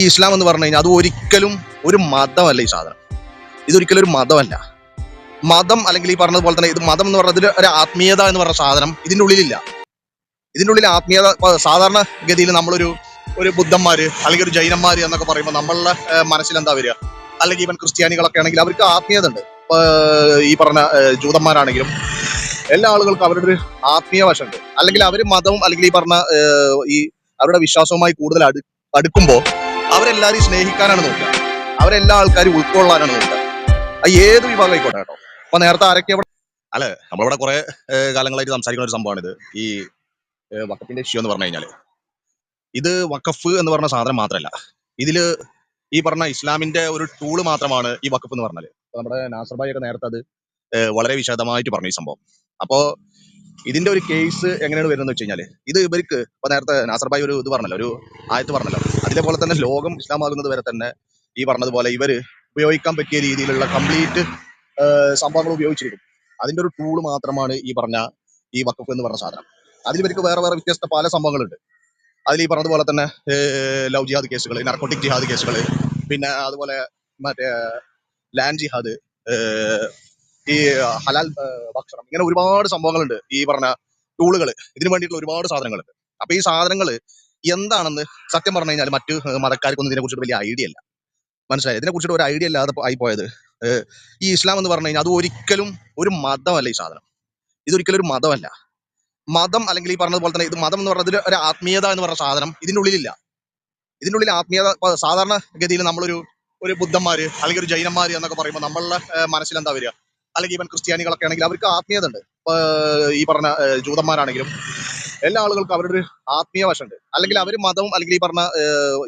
ഈ ഇസ്ലാം എന്ന് പറഞ്ഞു കഴിഞ്ഞാൽ അത് ഒരിക്കലും ഒരു മതമല്ല ഈ സാധനം. ഇതൊരിക്കലും ഒരു മതമല്ല. മതം അല്ലെങ്കിൽ ഈ പറഞ്ഞതുപോലെ തന്നെ ഇത് മതം എന്ന് പറഞ്ഞത് ഒരു ആത്മീയത എന്ന് പറഞ്ഞ സാധനം ഇതിന്റെ ഉള്ളിലില്ല. ഇതിന്റെ ഉള്ളിൽ ആത്മീയത സാധാരണ ഗതിയിൽ നമ്മളൊരു ഒരു ബുദ്ധന്മാര് അല്ലെങ്കിൽ ഒരു ജൈനന്മാര് എന്നൊക്കെ പറയുമ്പോൾ നമ്മളുടെ മനസ്സിൽ എന്താ വരിക? അല്ലെങ്കിൽ ഇവൻ ക്രിസ്ത്യാനികളൊക്കെ ആണെങ്കിൽ അവർക്ക് ആത്മീയത ഉണ്ട്. ഈ പറഞ്ഞ ജൂതന്മാരാണെങ്കിലും എല്ലാ ആളുകൾക്കും അവരുടെ ഒരു ആത്മീയ വശമുണ്ട് അല്ലെങ്കിൽ അവർ മതവും അല്ലെങ്കിൽ ഈ പറഞ്ഞ ഈ അവരുടെ വിശ്വാസവുമായി കൂടുതൽ അടു അടുക്കുമ്പോൾ അവരെല്ലാവരും സ്നേഹിക്കാനാണ് നോക്കുക. അവരെല്ലാ ആൾക്കാരും ഉൾക്കൊള്ളാനാണ് നോക്കുക. അത് ഏത് വിഭാഗം ആയിക്കോട്ടെ കേട്ടോ. അപ്പൊ നേരത്തെ ആരൊക്കെ ഇവിടെ? അല്ലെ നമ്മളിവിടെ കുറെ കാലങ്ങളായിട്ട് സംസാരിക്കുന്ന ഒരു സംഭവമാണിത്. ഈ വക്കഫിന്റെ ഇഷ്യൂ എന്ന് പറഞ്ഞു കഴിഞ്ഞാൽ. ഇത് വക്കഫ് എന്ന് പറഞ്ഞ സാധനം മാത്രമല്ല. ഇതിൽ ഈ പറഞ്ഞ ഇസ്ലാമിന്റെ ഒരു ടൂൾ മാത്രമാണ് ഈ വക്കഫ് എന്ന് പറഞ്ഞാൽ. നമ്മുടെ നാസർ ഭായി ഒക്കെ നേരത്തെ അത് വളരെ വിശദമായിട്ട് പറഞ്ഞു ഈ സംഭവം. അപ്പോ ഇതിന്റെ ഒരു കേസ് എങ്ങനെയാണ് വരുന്നത് വെച്ച് കഴിഞ്ഞാൽ ഇത് ഇവർക്ക് ഇപ്പൊ നേരത്തെ നാസർബായി ഒരു ഇത് പറഞ്ഞല്ലോ ഒരു ആയത്ത് പറഞ്ഞല്ലോ. അതേപോലെ തന്നെ ലോകം ഇസ്ലാം ആകുന്നത് വരെ തന്നെ ഈ പറഞ്ഞതുപോലെ ഇവർ ഉപയോഗിക്കാൻ പറ്റിയ രീതിയിലുള്ള കംപ്ലീറ്റ് സംഭവങ്ങൾ ഉപയോഗിച്ചിരിക്കും. അതിന്റെ ഒരു ടൂൾ മാത്രമാണ് ഈ പറഞ്ഞ ഈ വഖഫ് എന്ന് പറഞ്ഞ സാധനം. അതിൽ ഇവർക്ക് വേറെ വേറെ വ്യത്യസ്ത പല സംഭവങ്ങളുണ്ട്. അതിൽ ഈ പറഞ്ഞതുപോലെ തന്നെ ലവ് ജിഹാദ് കേസുകൾ നർക്കോട്ടിക് ജിഹാദ് കേസുകൾ പിന്നെ അതുപോലെ മറ്റേ ലാൻഡ് ജിഹാദ് ഈ ഹലാൽ ഭക്ഷണം. ഇങ്ങനെ ഒരുപാട് സംഭവങ്ങളുണ്ട് ഈ പറഞ്ഞ ടൂളുകൾ ഇതിനു വേണ്ടിയിട്ടുള്ള ഒരുപാട് സാധനങ്ങളുണ്ട് അപ്പൊ ഈ സാധനങ്ങൾ എന്താണെന്ന് സത്യം പറഞ്ഞു കഴിഞ്ഞാൽ മറ്റു മതക്കാർക്കൊന്നും ഇതിനെ കുറിച്ചിട്ട് വലിയ ഐഡിയ ഇല്ല. മനസ്സിലായി? ഇതിനെ കുറിച്ചിട്ട് ഒരു ഐഡിയ അല്ലാതെ ആയി പോയത് ഈ ഇസ്ലാം എന്ന് പറഞ്ഞു കഴിഞ്ഞാൽ അത് ഒരിക്കലും ഒരു മതമല്ല ഈ സാധനം. ഇതൊരിക്കലും ഒരു മതമല്ല. മതം അല്ലെങ്കിൽ ഈ പറഞ്ഞതുപോലെ തന്നെ ഇത് മതം എന്ന് പറഞ്ഞത് ഒരു ആത്മീയത എന്ന് പറഞ്ഞ സാധനം ഇതിന്റെ ഉള്ളിലില്ല. ഇതിന്റെ ഉള്ളിൽ ആത്മീയത ഇപ്പൊ സാധാരണ ഗതിയിൽ നമ്മളൊരു ഒരു ബുദ്ധന്മാര് അല്ലെങ്കിൽ ഒരു ജൈനന്മാര് എന്നൊക്കെ പറയുമ്പോൾ നമ്മളുടെ മനസ്സിൽ എന്താ വരിക? അല്ലെങ്കിൽ ഈവൻ ക്രിസ്ത്യാനികളൊക്കെ ആണെങ്കിൽ അവർക്ക് ആത്മീയത ഉണ്ട് ഈ പറഞ്ഞ ജൂതന്മാരാണെങ്കിലും എല്ലാ ആളുകൾക്കും അവരുടെ ഒരു ആത്മീയ വശമുണ്ട്. അല്ലെങ്കിൽ അവർ മതവും അല്ലെങ്കിൽ ഈ പറഞ്ഞ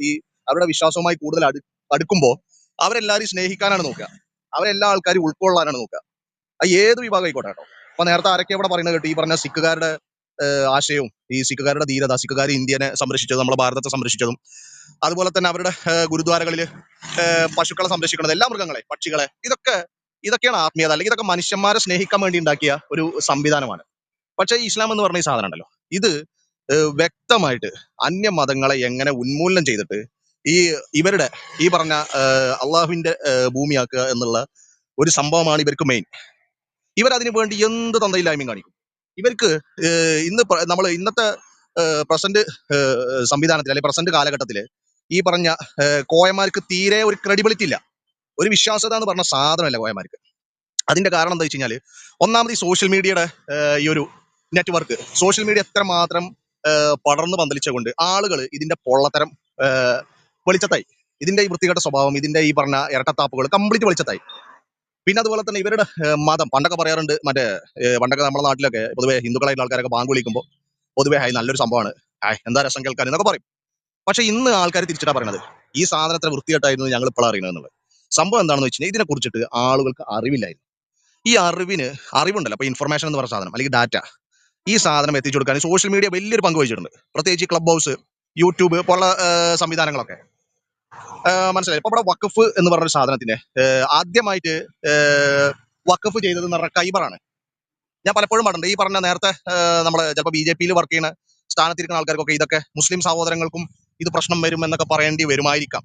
ഈ അവരുടെ വിശ്വാസവുമായി കൂടുതൽ അടു അടുക്കുമ്പോൾ അവരെല്ലാവരും സ്നേഹിക്കാനാണ് നോക്കുക. അവരെല്ലാ ആൾക്കാരും ഉൾക്കൊള്ളാനാണ് നോക്കുക. അത് ഏത് വിഭാഗം ആയിക്കോട്ടെ കേട്ടോ. അപ്പൊ നേരത്തെ ആരൊക്കെ ഇവിടെ പറയുന്നത് കേട്ടു? ഈ പറഞ്ഞ സിഖുകാരുടെ ആശയവും ഈ സിഖുകാരുടെ ധീരത സിഖുകാർ ഇന്ത്യനെ സംരക്ഷിച്ചതും നമ്മളെ ഭാരതത്തെ സംരക്ഷിച്ചതും അതുപോലെ തന്നെ അവരുടെ ഗുരുദ്വാരകളിൽ പശുക്കളെ സംരക്ഷിക്കുന്നത് എല്ലാ മൃഗങ്ങളെ പക്ഷികളെ ഇതൊക്കെ ഇതൊക്കെയാണ് ആത്മീയത അല്ലെങ്കിൽ ഇതൊക്കെ മനുഷ്യന്മാരെ സ്നേഹിക്കാൻ വേണ്ടി ഉണ്ടാക്കിയ ഒരു സംവിധാനമാണ്. പക്ഷേ ഇസ്ലാം എന്ന് പറഞ്ഞ ഈ സാധനം ഉണ്ടല്ലോ ഇത് വ്യക്തമായിട്ട് അന്യ മതങ്ങളെ എങ്ങനെ ഉന്മൂലനം ചെയ്തിട്ട് ഈ ഇവരുടെ ഈ പറഞ്ഞ അള്ളാഹുവിന്റെ ഭൂമിയാക്കുക എന്നുള്ള ഒരു സംഭവമാണ് ഇവർക്ക് മെയിൻ ഇവരതിനു വേണ്ടി എന്ത് തന്തയില്ലായ്മയും കാണിക്കും. ഇവർക്ക് ഇന്ന് നമ്മൾ ഇന്നത്തെ പ്രസന്റ് സംവിധാനത്തിൽ അല്ലെങ്കിൽ പ്രസന്റ് കാലഘട്ടത്തിൽ ഈ പറഞ്ഞ കോയമാർക്ക് തീരെ ഒരു ക്രെഡിബിലിറ്റി ഇല്ല. ഒരു വിശ്വാസത എന്ന് പറഞ്ഞ സാധനമല്ല കോയമാർക്ക് അതിന്റെ കാരണം എന്താ വെച്ച് കഴിഞ്ഞാൽ ഒന്നാമത് ഈ സോഷ്യൽ മീഡിയയുടെ ഈ ഒരു നെറ്റ്വർക്ക് സോഷ്യൽ മീഡിയ എത്രമാത്രം മാത്രം പടർന്നു പന്തലിച്ചുകൊണ്ട് ആളുകൾ ഇതിന്റെ പൊള്ളത്തരം വെളിച്ചത്തായി. ഇതിന്റെ ഈ വൃത്തികെട്ട സ്വഭാവം ഇതിന്റെ ഈ പറഞ്ഞ ഇരട്ടത്താപ്പുകൾ കംപ്ലീറ്റ് വെളിച്ചത്തായി. പിന്നെ അതുപോലെ തന്നെ ഇവരുടെ മതം. പണ്ടൊക്കെ പറയാറുണ്ട് മറ്റേ പണ്ടൊക്കെ നമ്മുടെ നാട്ടിലൊക്കെ പൊതുവേ ഹിന്ദുക്കളായിട്ടുള്ള ആൾക്കാരൊക്കെ ബാങ്ക് വിളിക്കുമ്പോൾ പൊതുവേ ഹായ് നല്ലൊരു സംഭവമാണ്. ഹായ് എന്താ രസം കേൾക്കാൻ? എന്നൊക്കെ പറയും. പക്ഷെ ഇന്ന് ആൾക്കാർ തിരിച്ചിട്ടാണ് പറയുന്നത് ഈ സാധനത്തിന് വൃത്തികെട്ടായിരുന്നു ഞങ്ങൾ ഇപ്പോൾ എന്നുള്ളത്. സംഭവം എന്താണെന്ന് വെച്ചാൽ ഇതിനെ കുറിച്ചിട്ട് ആളുകൾക്ക് അറിവില്ലായിരുന്നു. ഈ അറിവിന് അറിവുണ്ടല്ലോ. അപ്പൊ ഇൻഫർമേഷൻ എന്ന് പറഞ്ഞ സാധനം അല്ലെങ്കിൽ ഡാറ്റ ഈ സാധനം എത്തിച്ചു കൊടുക്കാൻ സോഷ്യൽ മീഡിയ വലിയൊരു പങ്ക് വഹിച്ചിട്ടുണ്ട്. പ്രത്യേകിച്ച് ക്ലബ് ഹൗസ് യൂട്യൂബ് പോലുള്ള സംവിധാനങ്ങളൊക്കെ. മനസ്സിലായി? ഇപ്പൊ ഇവിടെ വഖഫ് എന്ന് പറഞ്ഞ സാധനത്തിന് ആദ്യമായിട്ട് വഖഫ് ചെയ്തത് എന്ന് പറഞ്ഞ കൈബറാണ് ഞാൻ പലപ്പോഴും പറഞ്ഞിട്ടുണ്ട്. ഈ പറഞ്ഞ നേരത്തെ നമ്മൾ ചിലപ്പോൾ ബി ജെ പിയിൽ വർക്ക് ചെയ്യുന്ന സ്ഥാനത്തിരിക്കുന്ന ആൾക്കാർക്കൊക്കെ ഇതൊക്കെ മുസ്ലിം സഹോദരങ്ങൾക്കും ഇത് പ്രശ്നം വരും എന്നൊക്കെ പറയേണ്ടി വരുമായിരിക്കാം.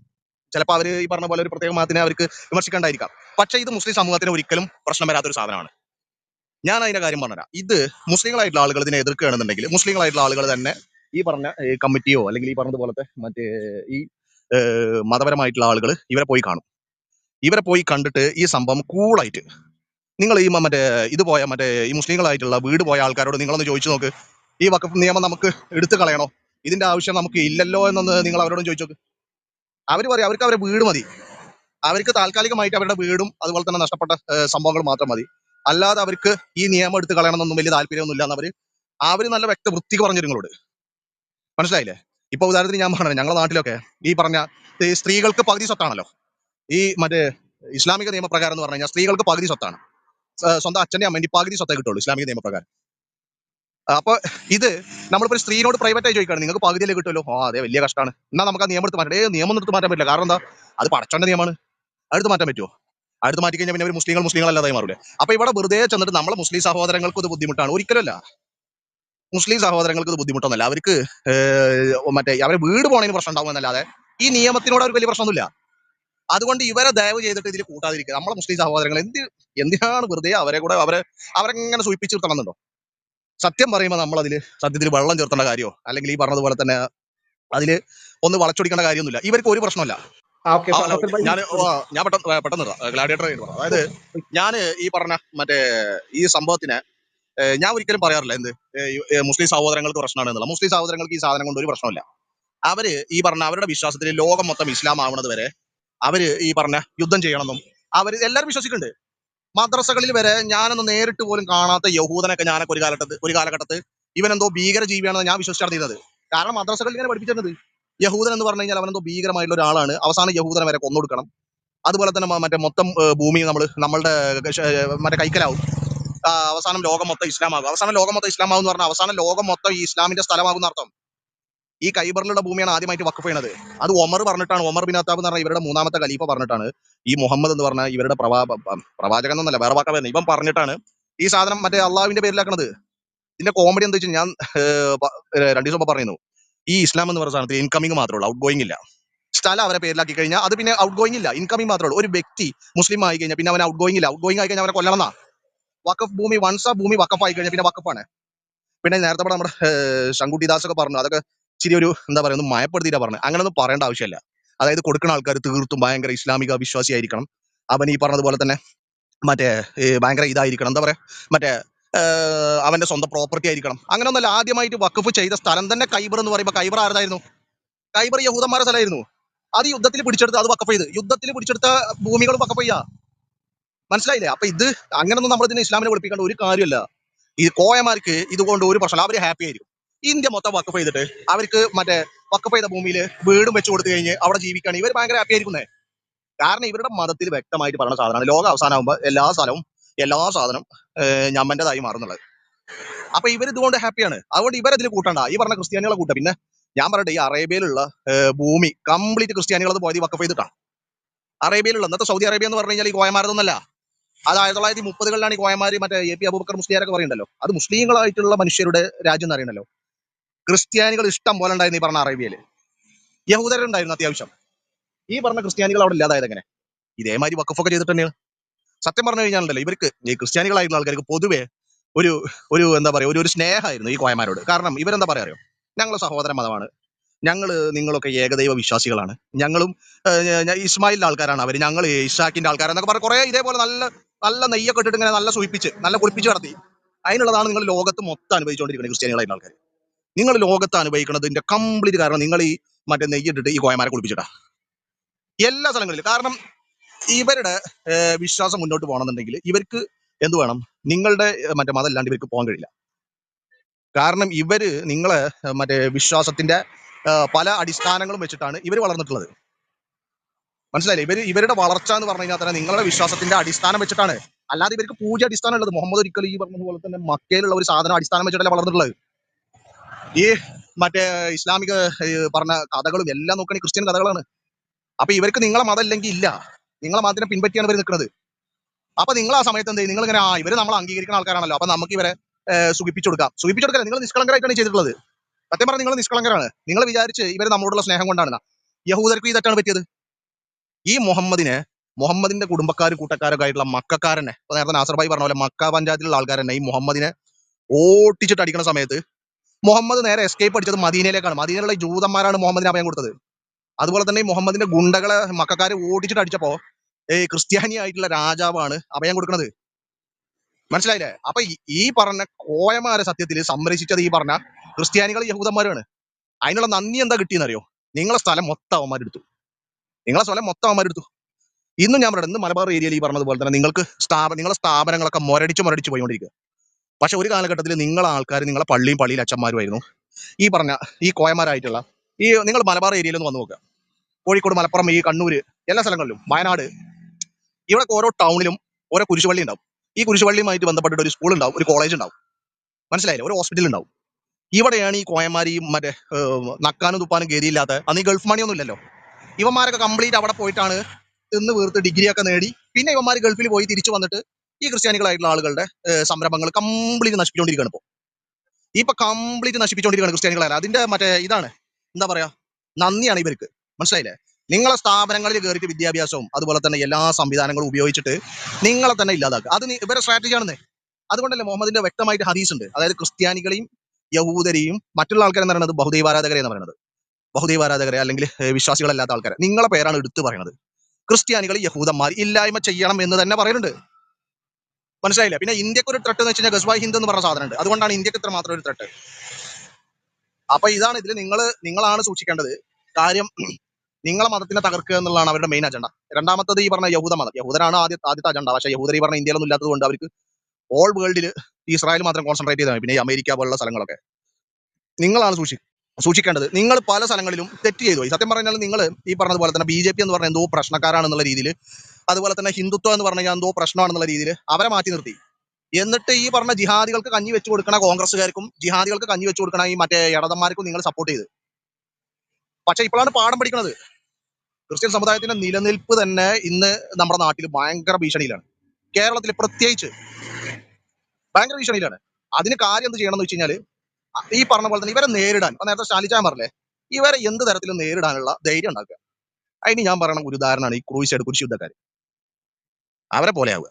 ചിലപ്പോൾ അവർ ഈ പറഞ്ഞ പോലെ ഒരു പ്രത്യേക മതത്തിനെ അവർക്ക് വിമർശിക്കേണ്ടായിരിക്കാം. പക്ഷേ ഇത് മുസ്ലിം സമൂഹത്തിന് ഒരിക്കലും പ്രശ്നം വരാത്തൊരു സാധനമാണ്. ഞാൻ അതിന്റെ കാര്യം പറഞ്ഞുതരാം. ഇത് മുസ്ലിങ്ങളായിട്ടുള്ള ആളുകൾ ഇതിനെ എതിർക്കുകയാണെന്നുണ്ടെങ്കിൽ മുസ്ലിങ്ങളായിട്ടുള്ള ആളുകൾ തന്നെ ഈ പറഞ്ഞ കമ്മിറ്റിയോ അല്ലെങ്കിൽ ഈ പറഞ്ഞതുപോലത്തെ മറ്റേ ഈ മതപരമായിട്ടുള്ള ആളുകൾ ഇവരെ പോയി കാണും. ഇവരെ പോയി കണ്ടിട്ട് ഈ സംഭവം കൂളായിട്ട് നിങ്ങൾ ഈ മറ്റേ ഇത് പോയ മറ്റേ ഈ മുസ്ലിങ്ങളായിട്ടുള്ള വീട് പോയ ആൾക്കാരോട് നിങ്ങളൊന്ന് ചോദിച്ചു നോക്ക്. ഈ വക്കഫ് നിയമം നമുക്ക് എടുത്തു കളയണോ? ഇതിന്റെ ആവശ്യം നമുക്ക് ഇല്ലല്ലോ എന്നൊന്ന് നിങ്ങൾ അവരോടും ചോദിച്ചു നോക്ക്. അവർ പറയും അവർക്ക് അവരുടെ വീട് മതി. അവർക്ക് താൽക്കാലികമായിട്ട് അവരുടെ വീടും അതുപോലെ തന്നെ നഷ്ടപ്പെട്ട സംഭവങ്ങൾ മാത്രം മതി. അല്ലാതെ അവർക്ക് ഈ നിയമം എടുത്ത് കളയണമെന്നൊന്നും വലിയ താല്പര്യമൊന്നും ഇല്ല എന്നവര് അവർ നല്ല വ്യക്ത വൃത്തിക്ക് പറഞ്ഞു നിങ്ങളോട്. മനസ്സിലായില്ലേ? ഇപ്പൊ ഉദാഹരണത്തിന് ഞാൻ പറഞ്ഞത് ഞങ്ങളുടെ നാട്ടിലൊക്കെ ഈ പറഞ്ഞ ഈ സ്ത്രീകൾക്ക് പകുതി സ്വത്താണല്ലോ. ഈ മറ്റേ ഇസ്ലാമിക നിയമപ്രകാരം എന്ന് പറഞ്ഞു കഴിഞ്ഞാൽ സ്ത്രീകൾക്ക് പകുതി സ്വത്താണ്. സ്വ- സ്വന്തം അച്ഛന്റെ അമ്മേന്റെ പകുതി സ്വത്തേ കിട്ടുള്ളൂ ഇസ്ലാമിക നിയമപ്രകാരം. അപ്പൊ ഇത് നമ്മളിപ്പോ ഒരു സ്ത്രീനോട് പ്രൈവറ്റ് ആയി ചോദിക്കണം നിങ്ങൾക്ക് പകുതിയിലേ കിട്ടുമല്ലോ ആ അതെ വലിയ കഷ്ടമാണ് എന്നാ നമുക്ക് ആ നിയമം എടുത്ത് മാറ്റം ഏ നിയമം എടുത്ത് മാറ്റാൻ പറ്റില്ല. കാരണം എന്താ? അത് പടച്ചോണ്ട നിയമമാണ്. അടുത്ത് മാറ്റാൻ പറ്റുമോ അടുത്ത് മാറ്റി കഴിഞ്ഞാൽ പിന്നെ ഒരു മുസ്ലിങ്ങൾ മുസ്ലിങ്ങളല്ലാതായി മാറൂലേ. അപ്പൊ ഇവിടെ വെറുതെ ചെന്നിട്ട് നമ്മളെ മുസ്ലിം സഹോദരങ്ങൾക്ക് ഇത് ബുദ്ധിമുട്ടാണ്. ഒരിക്കലല്ല. മുസ്ലിം സഹോദരങ്ങൾക്ക് ഇത് ബുദ്ധിമുട്ടൊന്നുമല്ല. അവർക്ക് മറ്റേ അവരെ വീട് പോണതിന് പ്രശ്നം ഉണ്ടാവും എന്നല്ലാതെ ഈ നിയമത്തിനോട് അവർക്ക് വലിയ പ്രശ്നമൊന്നുമില്ല. അതുകൊണ്ട് ഇവരെ ദയവ് ചെയ്തിട്ട് ഇതിൽ കൂട്ടാതിരിക്കുക. നമ്മളെ മുസ്ലിം സഹോദരങ്ങൾ എന്ത് എന്തിനാണ് വെറുതെ അവരെ കൂടെ അവരെ അവരെങ്ങനെ സൂചിപ്പിച്ചു നിർത്തണമെന്നുണ്ടോ? സത്യം പറയുമ്പോൾ നമ്മൾ അതിൽ സത്യത്തിൽ വെള്ളം ചേർത്തേണ്ട കാര്യമോ അല്ലെങ്കിൽ ഈ പറഞ്ഞതുപോലെ തന്നെ അതിൽ ഒന്ന് വളച്ചൊടിക്കേണ്ട കാര്യമൊന്നുമില്ല. ഇവർക്ക് ഒരു പ്രശ്നമല്ല ഞാൻ ഞാൻ പെട്ടെന്ന് പെട്ടെന്ന് ഗ്ലാഡിയേറ്റർ അതായത് ഞാൻ ഈ പറഞ്ഞ മറ്റേ ഈ സംഭവത്തിന് ഞാൻ ഒരിക്കലും പറയാറില്ല എന്ത്? മുസ്ലിം സഹോദരങ്ങൾക്ക് പ്രശ്നമാണ് എന്നുള്ള മുസ്ലിം സഹോദരങ്ങൾക്ക് ഈ സാധനം കൊണ്ട് ഒരു പ്രശ്നമില്ല അവർ ഈ പറഞ്ഞ അവരുടെ വിശ്വാസത്തിൽ ലോകം മൊത്തം ഇസ്ലാം ആവണത് വരെ അവർ ഈ പറഞ്ഞ യുദ്ധം ചെയ്യണമെന്നും അവർ എല്ലാവരും വിശ്വസിക്കുന്നുണ്ട്. മദ്രസകളിൽ വരെ ഞാനൊന്ന് നേരിട്ട് പോലും കാണാത്ത യഹൂദനൊക്കെ ഞാനൊക്കെ ഒരു കാലഘട്ടത്ത് ഒരു കാലഘട്ടത്ത് ഇവനെന്തോ ഭീകര ജീവിയാണെന്ന് ഞാൻ വിശ്വസിച്ചിരുന്നത് കാരണം മദ്രസകളിൽ ഇങ്ങനെ പഠിപ്പിച്ചിരുന്നത്. യഹൂദൻ എന്ന് പറഞ്ഞു കഴിഞ്ഞാൽ അവനെന്തോ ഭീകരമായിട്ടുള്ള ഒരാളാണ്. അവസാനം യഹൂദനെ വരെ കൊന്നൊടുക്കണം. അതുപോലെ തന്നെ മറ്റേ മൊത്തം ഭൂമി നമ്മൾ നമ്മളുടെ മറ്റേ കൈക്കലാവും. അവസാനം ലോകം മൊത്തം ഇസ്ലാമാകും. അവസാനം ലോകം മൊത്തം ഇസ്ലാമാകും എന്ന് പറഞ്ഞാൽ അവസാനം ലോകം മൊത്തം ഈ ഇസ്ലാമിന്റെ സ്ഥലമാകുന്ന എന്നർത്ഥം. ഈ കൈബറിലുള്ള ഭൂമിയാണ് ആദ്യമായിട്ട് വക്കഫ് ചെയ്യണത്. അത് ഒമർ പറഞ്ഞിട്ടാണ്. ഒമർ ബിൻ അത്താബ് എന്ന് പറഞ്ഞ ഇവരുടെ മൂന്നാമത്തെ ഖലീഫ പറഞ്ഞിട്ടാണ്. ഈ മുഹമ്മദ് എന്ന് പറഞ്ഞ ഇവരുടെ പ്രവാ പ്രവാചകൻ എന്നല്ല വേറെ വാക്കാ വരുന്നത് ഇവൻ പറഞ്ഞിട്ടാണ് ഈ സാധനം മറ്റേ അള്ളാഹുവിന്റെ പേരിലാക്കണത്. ഇതിന്റെ കോമഡി എന്താ വെച്ചാൽ ഞാൻ രണ്ടു ദിവസം പറയുന്നു. ഈ ഇസ്ലാം എന്ന് പറഞ്ഞ സാധനത്തിൽ ഇൻകമിങ് മാത്രമേ ഉള്ളൂ ഔട്ട് ഗോയിങ് ഇല്ല. സ്ഥലം അവരെ പേരിലാക്കി കഴിഞ്ഞാൽ അത് പിന്നെ ഔട്ട് ഗോയിങ് ഇല്ല ഇൻകമിങ് മാത്രമേ ഉള്ളൂ. ഒരു വ്യക്തി മുസ്ലിം ആയി കഴിഞ്ഞാൽ പിന്നെ അവൻ ഔട്ട് ഗോയിങ് ഇല്ല. ഔട്ട് ഗോയിങ് ആയി കഴിഞ്ഞാൽ അവരെ കൊല്ലണം വക്കഫ് ഭൂമി വൺസ് ഭൂമി വക്കഫ് ആയി കഴിഞ്ഞാൽ പിന്നെ വക്കഫാണ് പിന്നെ നേരത്തെ നമ്മുടെ ശങ്കുട്ടിദാസ് ഒക്കെ പറഞ്ഞു. അതൊക്കെ ഇച്ചിരി ഒരു എന്താ പറയുക ഒന്ന് മയപ്പെടുത്തിയിട്ടാ പറഞ്ഞത്. അങ്ങനൊന്നും പറയേണ്ട ആവശ്യമില്ല. അതായത് കൊടുക്കുന്ന ആൾക്കാർ തീർത്തും ഭയങ്കര ഇസ്ലാമിക വിശ്വാസിയായിരിക്കണം അവൻ ഈ പറഞ്ഞതുപോലെ തന്നെ മറ്റേ ഭയങ്കര ഇതായിരിക്കണം. എന്താ പറയാ മറ്റേ അവന്റെ സ്വന്തം പ്രോപ്പർട്ടി ആയിരിക്കണം. അങ്ങനെ ഒന്നല്ല ആദ്യമായിട്ട് വക്കഫ് ചെയ്ത സ്ഥലം തന്നെ കൈബർ എന്ന് പറയുമ്പോൾ കൈബർ ആരതായിരുന്നു കൈബർ യഹൂദന്മാരുടെ സ്ഥലമായിരുന്നു. അത് യുദ്ധത്തിൽ പിടിച്ചെടുത്ത് അത് വക്കഫ് ചെയ്ത്. യുദ്ധത്തിൽ പിടിച്ചെടുത്ത ഭൂമികൾ വക്കഫ് ചെയ്യാ. മനസ്സിലായില്ലേ? അപ്പൊ ഇത് അങ്ങനൊന്നും നമ്മൾ ഇതിനെ ഇസ്ലാമിനെ പഠിപ്പിക്കേണ്ട ഒരു കാര്യമല്ല. ഈ കോയമാർക്ക് ഇതുകൊണ്ട് ഒരു പ്രശ്നം അവർ ഹാപ്പി ആയിരിക്കും. ഇന്ത്യ മൊത്തം വക്കഫ് ചെയ്തിട്ട് അവർക്ക് മറ്റേ വക്കഫ് ചെയ്ത ഭൂമിയിൽ വീടും വെച്ച് കൊടുത്തു കഴിഞ്ഞ് അവിടെ ജീവിക്കുകയാണ് ഇവർ ഭയങ്കര ഹാപ്പി ആയിരിക്കുന്നേ. കാരണം ഇവരുടെ മതത്തിൽ വ്യക്തമായിട്ട് പറയുന്ന സാധനമാണ്. ലോകം അവസാനമാകുമ്പോൾ എല്ലാ സ്ഥലവും എല്ലാ സാധനം ഞമ്മന്റെതായി മാറുന്നുള്ളത്. അപ്പൊ ഇവർ ഇതുകൊണ്ട് ഹാപ്പിയാണ് അതുകൊണ്ട് ഇവരതിൽ കൂട്ടണ്ട. ഈ പറഞ്ഞ ക്രിസ്ത്യാനികളെ കൂട്ട. പിന്നെ ഞാൻ പറയട്ടെ ഈ അറേബ്യയിലുള്ള ഭൂമി കംപ്ലീറ്റ് ക്രിസ്ത്യാനികൾ അത് പോയത് വക്കഫ് ചെയ്തിട്ടാണ്. അറേബ്യയിലുള്ള ഇന്നത്തെ സൗദി അറേബ്യ എന്ന് പറഞ്ഞു കഴിഞ്ഞാൽ ഈ കോയമാരതൊന്നല്ല അത് ആയിരത്തി തൊള്ളായിരത്തി മുപ്പതുകളിലാണ് ഈ കോയമാര് മറ്റേ എ പി അബൂബക്കർ മുസ്ലിയാരൊക്കെ പറയുന്നുണ്ടല്ലോ അത് മുസ്ലിങ്ങളായിട്ടുള്ള മനുഷ്യരുടെ രാജ്യം എന്ന് അറിയണല്ലോ. ക്രിസ്ത്യാനികൾ ഇഷ്ടം പോലെ ഉണ്ടായിരുന്നു ഈ പറഞ്ഞ അറേബ്യയിൽ യഹൂദരുണ്ടായിരുന്നു അത്യാവശ്യം. ഈ പറഞ്ഞ ക്രിസ്ത്യാനികൾ അവിടെ ഇല്ലാതായത് എങ്ങനെ? ഇതേമാതിരി വക്കഫൊക്കെ ചെയ്തിട്ട് തന്നെയാണ്. സത്യം പറഞ്ഞു കഴിഞ്ഞാലുണ്ടല്ലോ ഇവർക്ക് ഈ ക്രിസ്ത്യാനികളായിട്ടുള്ള ആൾക്കാർക്ക് പൊതുവേ ഒരു ഒരു എന്താ പറയുക ഒരു ഒരു സ്നേഹമായിരുന്നു ഈ കോയമാരോട് കാരണം ഇവരെന്താ പറയാ അറിയോ? ഞങ്ങൾ സഹോദര മതമാണ്. ഞങ്ങൾ നിങ്ങളൊക്കെ ഏകദൈവ വിശ്വാസികളാണ്. ഞങ്ങളും ഇസ്മായിലിന്റെ ആൾക്കാരാണ് അവർ ഞങ്ങൾ ഇഷാക്കിന്റെ ആൾക്കാരെന്നൊക്കെ പറഞ്ഞ് കുറെ ഇതേപോലെ നല്ല നല്ല നെയ്യൊക്കെ ഇട്ടിട്ട് ഇങ്ങനെ നല്ല സൂയിപ്പിച്ച് നല്ല കുളിപ്പിച്ച് നടത്തി. അതിനുള്ളതാണ് നിങ്ങൾ ലോകത്ത് മൊത്തം അനുഭവിച്ചുകൊണ്ടിരിക്കുന്നത് ക്രിസ്ത്യാനികളായിട്ടുള്ള ആൾക്കാർ നിങ്ങൾ ലോകത്ത് അനുഭവിക്കുന്നതിന്റെ കംപ്ലീറ്റ് കാരണം നിങ്ങൾ ഈ മറ്റേ നെയ്യിട്ടിട്ട് ഈ കോയമാരെ കുളിപ്പിച്ചിട്ടാ. എല്ലാ സ്ഥലങ്ങളിലും. കാരണം ഇവരുടെ വിശ്വാസം മുന്നോട്ട് പോകണമെന്നുണ്ടെങ്കിൽ ഇവർക്ക് എന്ത് വേണം? നിങ്ങളുടെ മറ്റേ മതം ഇല്ലാണ്ട് ഇവർക്ക് പോകാൻ കഴിയില്ല. കാരണം ഇവർ നിങ്ങളെ മറ്റേ വിശ്വാസത്തിന്റെ പല അടിസ്ഥാനങ്ങളും വെച്ചിട്ടാണ് ഇവർ വളർന്നിട്ടുള്ളത്. മനസ്സിലായില്ലേ? ഇവർ ഇവരുടെ വളർച്ച എന്ന് പറഞ്ഞു കഴിഞ്ഞാൽ തന്നെ നിങ്ങളുടെ വിശ്വാസത്തിന്റെ അടിസ്ഥാനം വെച്ചിട്ടാണ്. അല്ലാതെ ഇവർക്ക് പൂജ അടിസ്ഥാനം ഉള്ളത് മുഹമ്മദ് ഒരിക്കലും ഈ പറഞ്ഞതുപോലെ തന്നെ മക്കയിലുള്ള ഒരു സാധനം അടിസ്ഥാനം വെച്ചിട്ടല്ല വളർന്നിട്ടുള്ളത്. ഈ മറ്റേ ഇസ്ലാമിക പറഞ്ഞ കഥകളും എല്ലാം നോക്കണേ ക്രിസ്ത്യൻ കഥകളാണ്. അപ്പൊ ഇവർക്ക് നിങ്ങളെ മതം ഇല്ലെങ്കിൽ ഇല്ല. നിങ്ങളെ മതത്തിനെ പിൻപറ്റിയാണ് ഇവർ നിൽക്കുന്നത് അപ്പൊ നിങ്ങൾ ആ സമയത്ത് എന്ത് നിങ്ങൾ ഇങ്ങനെ ആ ഇവർ നമ്മൾ അംഗീകരിക്കുന്ന ആൾക്കാരാണല്ലോ. അപ്പൊ നമുക്ക് ഇവരെ സുഖിപ്പിച്ചു കൊടുക്കാം. സുഖിപ്പിച്ചു കൊടുക്കാൻ നിങ്ങൾ നിഷ്കളങ്കരായിട്ടാണ് ചെയ്തിട്ടുള്ളത്. സത്യം പറഞ്ഞാൽ നിങ്ങൾ നിഷ്കളങ്കരാണ്. നിങ്ങൾ വിചാരിച്ച് ഇവർ നമ്മളോടുള്ള സ്നേഹം കൊണ്ടാണ് യഹൂദർക്ക് ഈ തെറ്റാണ് പറ്റിയത്. ഈ മുഹമ്മദിനെ മുഹമ്മദിന്റെ കുടുംബക്കാർ കൂട്ടക്കാരൊക്കെ ആയിട്ടുള്ള മക്കാരനെ നേരത്തെ നാസർബായി പറഞ്ഞ പോലെ മക്ക പഞ്ചായത്തിലുള്ള ആൾക്കാരനെ ഈ മുഹമ്മദിനെ ഓട്ടിച്ചിട്ട് അടിക്കുന്ന സമയത്ത് മുഹമ്മദ് നേരെ എസ്കേപ്പ് അടിച്ചത് മദീനയിലേക്കാണ്. മദീനയിലുള്ള ജൂതന്മാരാണ് മുഹമ്മദിനെ അഭയം കൊടുത്തത്. അതുപോലെ തന്നെ മുഹമ്മദിന്റെ ഗുണ്ടകളെ മക്കാര് ഓടിച്ചിട്ട് അടിച്ചപ്പോ ഈ ക്രിസ്ത്യാനി ആയിട്ടുള്ള രാജാവാണ് അഭയം കൊടുക്കുന്നത്. മനസ്സിലായില്ലേ? അപ്പൊ ഈ- പറഞ്ഞ കോയമാരെ സത്യത്തിൽ സംരക്ഷിച്ചത് ഈ പറഞ്ഞ ക്രിസ്ത്യാനികൾ യഹൂദന്മാരാണ് അതിനുള്ള നന്ദി എന്താ കിട്ടിയെന്നറിയോ? നിങ്ങളെ സ്ഥലം മൊത്തം അവന്മാരെടുത്തു നിങ്ങളെ സ്ഥലം മൊത്തം അവന്മാരെടുത്തു ഇന്നും ഞാൻ പറയുന്നത് മലബാർ ഏരിയയിൽ ഈ പറഞ്ഞതുപോലെ തന്നെ നിങ്ങൾക്ക് സ്ഥാപ നിങ്ങളുടെ സ്ഥാപനങ്ങളൊക്കെ മുരടിച്ച് മുരടിച്ച് പോയിക്കൊണ്ടിരിക്കുക പക്ഷെ ഒരു കാലഘട്ടത്തിൽ നിങ്ങളെ ആൾക്കാർ നിങ്ങളെ പള്ളിയും പള്ളിയിൽ അച്ഛന്മാരുമായിരുന്നു. ഈ പറഞ്ഞ ഈ കോയമാരായിട്ടുള്ള ഈ നിങ്ങൾ മലബാർ ഏരിയയിൽ ഒന്ന് വന്ന് നോക്കുക കോഴിക്കോട് മലപ്പുറം ഈ കണ്ണൂര് എല്ലാ സ്ഥലങ്ങളിലും വയനാട് ഇവിടെ ഓരോ ടൗണിലും ഓരോ കുരിശുപള്ളി ഉണ്ടാവും. ഈ കുരിശുപള്ളിയുമായിട്ട് ബന്ധപ്പെട്ടിട്ട് ഒരു സ്കൂൾ ഉണ്ടാവും ഒരു കോളേജ് ഉണ്ടാവും. മനസ്സിലായില്ലേ? ഒരു ഹോസ്പിറ്റൽ ഉണ്ടാവും. ഇവിടെയാണ് ഈ കോയമാരി മറ്റേ നക്കാനും തുപ്പാനും ഗതിയില്ലാത്ത അന്ന് ഈ ഗൾഫ് മണിയൊന്നും ഇല്ലല്ലോ ഇവന്മാരൊക്കെ കംപ്ലീറ്റ് അവിടെ പോയിട്ടാണ് തിന്ന് വീർത്ത് ഡിഗ്രി ഒക്കെ നേടി. പിന്നെ ഇവന്മാർ ഗൾഫിൽ പോയി തിരിച്ചു വന്നിട്ട് ഈ ക്രിസ്ത്യാനികളായിട്ടുള്ള ആളുകളുടെ സംരംഭങ്ങൾ കംപ്ലീറ്റ് നശിപ്പിച്ചുകൊണ്ടിരിക്കുകയാണ് ഇപ്പോൾ ഇപ്പൊ കംപ്ലീറ്റ് നശിപ്പിച്ചുകൊണ്ടിരിക്കുകയാണ് ക്രിസ്ത്യാനികളായാലും അതിന്റെ മറ്റേ ഇതാണ്. എന്താ പറയാ? നന്ദിയാണ് ഇവർക്ക്. മനസ്സിലായില്ലേ? നിങ്ങളെ സ്ഥാപനങ്ങളിൽ കയറിയിട്ട് വിദ്യാഭ്യാസവും അതുപോലെ തന്നെ എല്ലാ സംവിധാനങ്ങളും ഉപയോഗിച്ചിട്ട് നിങ്ങളെ തന്നെ ഇല്ലാതാക്കുക. അത് ഇവരുടെ സ്ട്രാറ്റജിയാണെന്നേ അതുകൊണ്ടല്ലേ മുഹമ്മദിന്റെ വ്യക്തമായിട്ട് ഹദീസ് ഉണ്ട്. അതായത് ക്രിസ്ത്യാനികളെയും യഹൂദരെയും മറ്റുള്ള ആൾക്കാരെ എന്ന് പറയുന്നത് ബഹുദൈവാരാധകരെ എന്ന് പറയുന്നത്. ബഹുദൈവാരാധകരെ അല്ലെങ്കിൽ വിശ്വാസികളല്ലാത്ത ആൾക്കാരെ. നിങ്ങളെ പേരാണ് എടുത്തു പറയുന്നത് ക്രിസ്ത്യാനികൾ യഹൂദന്മാർ ഇല്ലായ്മ ചെയ്യണം എന്ന് തന്നെ പറയുന്നുണ്ട്. മനസ്സിലായില്ല? പിന്നെ ഇന്ത്യയ്ക്ക് ഒരു ത്രട്ട് എന്ന് വെച്ച് കഴിഞ്ഞാൽ ഗസ്വായ് ഹിന്ദ് എന്ന് പറഞ്ഞ സാധനമുണ്ട്. അതുകൊണ്ടാണ് ഇന്ത്യയ്ക്ക് ഇത്ര മാത്രം ഒരു ത്രട്ട് അപ്പൊ ഇതാണ് ഇതിൽ നിങ്ങൾ നിങ്ങളാണ് സൂക്ഷിക്കേണ്ടത്. കാര്യം നിങ്ങളെ മതത്തിനെ തകർക്കുക എന്നുള്ളതാണ് അവരുടെ മെയിൻ അജണ്ട രണ്ടാമത്തത് ഈ പറഞ്ഞ യഹൂദ മതം. യഹൂദരാണ് ആദ്യ ആദ്യത്തെ അജണ്ട പക്ഷേ യഹൂദർ ഈ പറഞ്ഞ ഇന്ത്യയിലൊന്നും ഇല്ലാത്തത് കൊണ്ട് അവർക്ക് ഓൾ വേൾഡിൽ ഇസ്രായേൽ മാത്രം കോൺസെൻട്രേറ്റ് ചെയ്താൽ പിന്നെ ഈ അമേരിക്ക പോലുള്ള സ്ഥലങ്ങളൊക്കെ. നിങ്ങളാണ് സൂക്ഷി സൂക്ഷിക്കേണ്ടത്. നിങ്ങൾ പല സ്ഥലങ്ങളിലും തെറ്റ് ചെയ്തു. സത്യം പറഞ്ഞാൽ നിങ്ങൾ ഈ പറഞ്ഞതുപോലെ തന്നെ ബി ജെ പി എന്ന് പറഞ്ഞ എന്തോ പ്രശ്നക്കാരാണെന്നുള്ള രീതിയിൽ അതുപോലെ തന്നെ ഹിന്ദുത്വം എന്ന് പറഞ്ഞാൽ എന്തോ പ്രശ്നമാണെന്നുള്ള രീതിയിൽ അവരെ മാറ്റി നിർത്തി. എന്നിട്ട് ഈ പറഞ്ഞ ജിഹാദികൾക്ക് കഞ്ഞി വെച്ച് കൊടുക്കണ കോൺഗ്രസ്സുകാർക്കും ജിഹാദികൾക്ക് കഞ്ഞി വെച്ച് കൊടുക്കണ ഈ മറ്റേ ഇടതന്മാർക്കും നിങ്ങൾ സപ്പോർട്ട് ചെയ്ത്. പക്ഷെ ഇപ്പോഴാണ് പാഠം പഠിക്കുന്നത് ക്രിസ്ത്യൻ സമുദായത്തിന്റെ നിലനിൽപ്പ് തന്നെ ഇന്ന് നമ്മുടെ നാട്ടിൽ ഭയങ്കര ഭീഷണിയിലാണ്. കേരളത്തിൽ പ്രത്യേകിച്ച് ഭയങ്കര ഭീഷണിയിലാണ്. അതിന് കാര്യം എന്ത് ചെയ്യണം എന്ന് വെച്ച് ഈ പറഞ്ഞ പോലെ തന്നെ ഇവരെ നേരിടാൻ നേരത്തെ ശാലിച്ചാൻ പറഞ്ഞില്ലേ ഇവരെ എന്ത് തരത്തിലും നേരിടാനുള്ള ധൈര്യം ഉണ്ടാക്കുക. അതിന് ഞാൻ പറയണ ഒരു ഉദാഹരണമാണ് ഈ ക്രൂശ് എടുക്കുരിശുദ്ധക്കാർ അവരെ പോലെ ആവുക.